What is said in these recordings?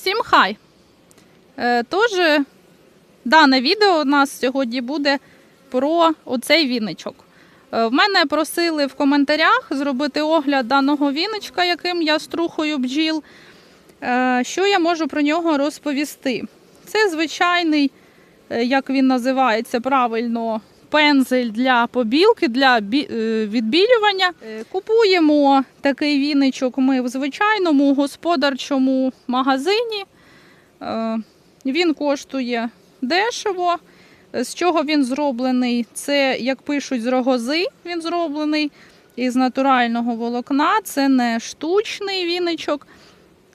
Всім хай! Е, Тож, дане відео у нас сьогодні буде про оцей віничок. Е, В мене просили в коментарях зробити огляд даного віничка, яким я струхую бджіл. Е, Що я можу про нього розповісти? Це звичайний, е, як він називається правильно, пензель для побілки, для е, відбілювання. Е, Купуємо такий віничок ми в звичайному господарчому магазині. Е, Він коштує дешево. З чого він зроблений? Це, як пишуть, з рогози він зроблений із натурального волокна. Це не штучний віничок.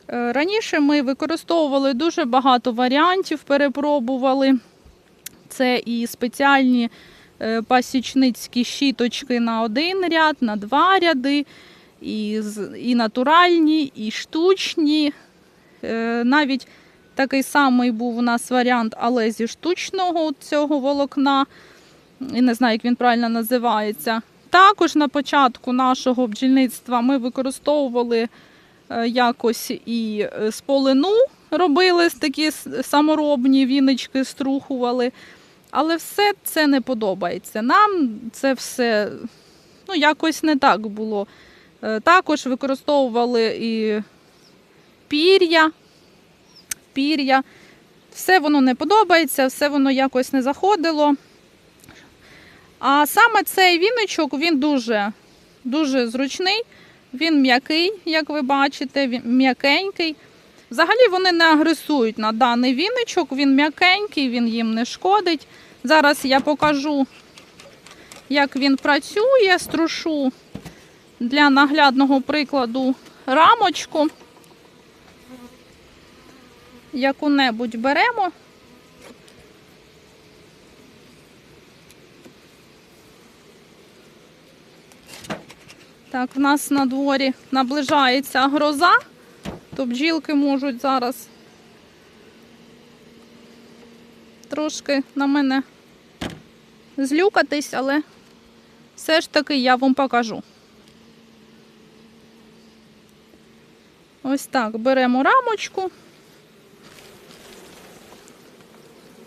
Раніше ми використовували дуже багато варіантів, перепробували. Це і спеціальні пасічницькі щіточки на один ряд, на два ряди, і, і натуральні, і штучні. Е, Навіть такий самий був у нас варіант, але зі штучного цього волокна. І не знаю, як він правильно називається. Також на початку нашого бджільництва ми використовували е, якось і е, з полину робили такі саморобні віночки, струхували. Але все це не подобається. Нам це все ну, якось не так було. Е, Також використовували і пір'я. пір'я. Все воно не подобається, все воно якось не заходило. А саме цей віночок, він дуже, дуже зручний, він м'який, як ви бачите, він м'якенький. Взагалі вони не агресують на даний віночок, він м'якенький, він їм не шкодить. Зараз я покажу, як він працює, струшу для наглядного прикладу рамочку. Яку-небудь беремо. Так, в нас на дворі наближається гроза, то бджілки можуть зараз трошки на мене злюкатись, але все ж таки я вам покажу. Ось так, беремо рамочку,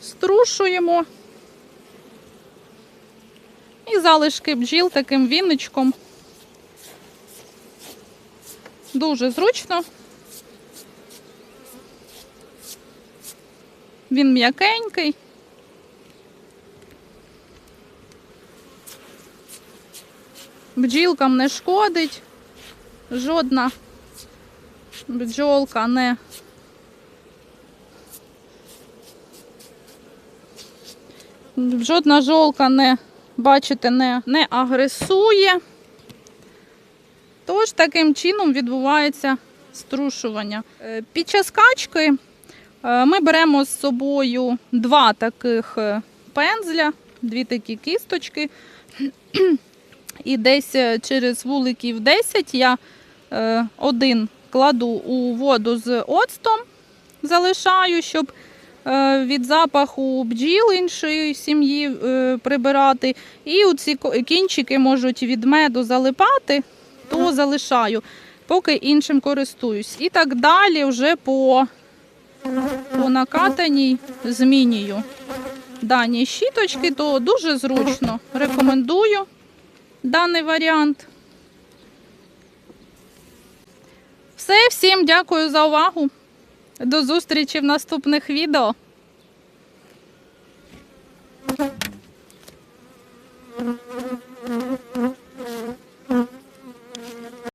струшуємо і залишки бджіл таким віничком. Дуже зручно. Він м'якенький. Бджілкам не шкодить. Жодна бджолка не жодна жолка не, бачите, не, не агресує. Тож таким чином відбувається струшування. Е, Під час качки ми беремо з собою два таких е, пензля, дві такі кісточки. І десь е, через вуликів 10 я е, один кладу у воду з оцтом, залишаю, щоб е, від запаху бджіл іншої сім'ї е, прибирати. І ці кінчики можуть від меду залипати, то залишаю, поки іншим користуюсь. І так далі вже по, по накатаній змінюю дані щіточки, то дуже зручно. Рекомендую даний варіант. Все, всім дякую за увагу. До зустрічі в наступних відео.